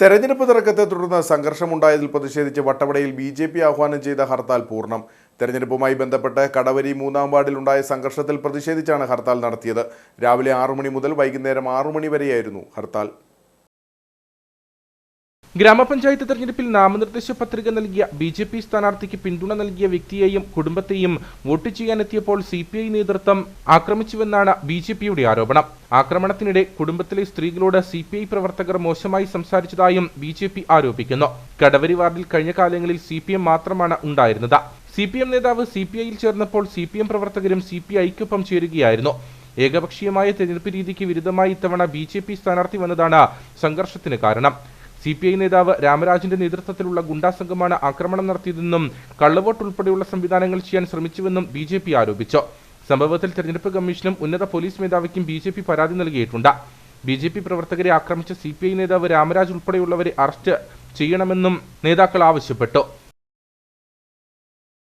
തെരഞ്ഞെടുപ്പ് തർക്കത്തെ തുടർന്ന് സംഘർഷമുണ്ടായതിൽ പ്രതിഷേധിച്ച് വട്ടവടയിൽ ബി ജെ പി ആഹ്വാനം ചെയ്ത ഹർത്താൽ പൂർണം. തെരഞ്ഞെടുപ്പുമായി ബന്ധപ്പെട്ട് കടവരി മൂന്നാം വാർഡിലുണ്ടായ സംഘർഷത്തിൽ പ്രതിഷേധിച്ചാണ് ഹർത്താൽ നടത്തിയത്. രാവിലെ ആറു മണി മുതൽ വൈകുന്നേരം ആറു മണി വരെയായിരുന്നു ഹർത്താൽ. ഗ്രാമപഞ്ചായത്ത് തെരഞ്ഞെടുപ്പിൽ നാമനിർദ്ദേശ പത്രിക നൽകിയ ബി ജെ പി സ്ഥാനാർത്ഥിക്ക് പിന്തുണ നൽകിയ വ്യക്തിയെയും കുടുംബത്തെയും വോട്ട് ചെയ്യാനെത്തിയപ്പോൾ സി പി ഐ നേതൃത്വം ആക്രമിച്ചുവെന്നാണ് ബി ജെ പിയുടെ ആരോപണം. ആക്രമണത്തിനിടെ കുടുംബത്തിലെ സ്ത്രീകളോട് സി പി ഐ പ്രവർത്തകർ മോശമായി സംസാരിച്ചതായും ബി ജെ പി ആരോപിക്കുന്നു. കടവരി വാർഡിൽ കഴിഞ്ഞ കാലങ്ങളിൽ സി പി എം മാത്രമാണ് ഉണ്ടായിരുന്നത്. സി പി എം നേതാവ് സി പി ഐയിൽ ചേർന്നപ്പോൾ സി പി എം പ്രവർത്തകരും സി പി ഐക്കൊപ്പം ചേരുകയായിരുന്നു. ഏകപക്ഷീയമായ തെരഞ്ഞെടുപ്പ് രീതിക്ക് വിരുദ്ധമായി ഇത്തവണ ബി ജെ പി സ്ഥാനാർത്ഥി വന്നതാണ് സംഘർഷത്തിന് കാരണം. സി പി ഐ നേതാവ് രാമരാജിന്റെ നേതൃത്വത്തിലുള്ള ഗുണ്ടാ സംഘമാണ് ആക്രമണം നടത്തിയതെന്നും കള്ളവോട്ട് ഉൾപ്പെടെയുള്ള സംവിധാനങ്ങൾ ചെയ്യാൻ ശ്രമിച്ചുവെന്നും ബി ജെ പി ആരോപിച്ചു. സംഭവത്തിൽ തെരഞ്ഞെടുപ്പ് കമ്മീഷനും ഉന്നത പോലീസ് മേധാവിക്കും ബി ജെ പി പരാതി നൽകിയിട്ടുണ്ട്. ബി ജെ പി പ്രവർത്തകരെ ആക്രമിച്ച സി പി ഐ നേതാവ് രാമരാജ് ഉൾപ്പെടെയുള്ളവരെ അറസ്റ്റ് ചെയ്യണമെന്നും നേതാക്കൾ ആവശ്യപ്പെട്ടു.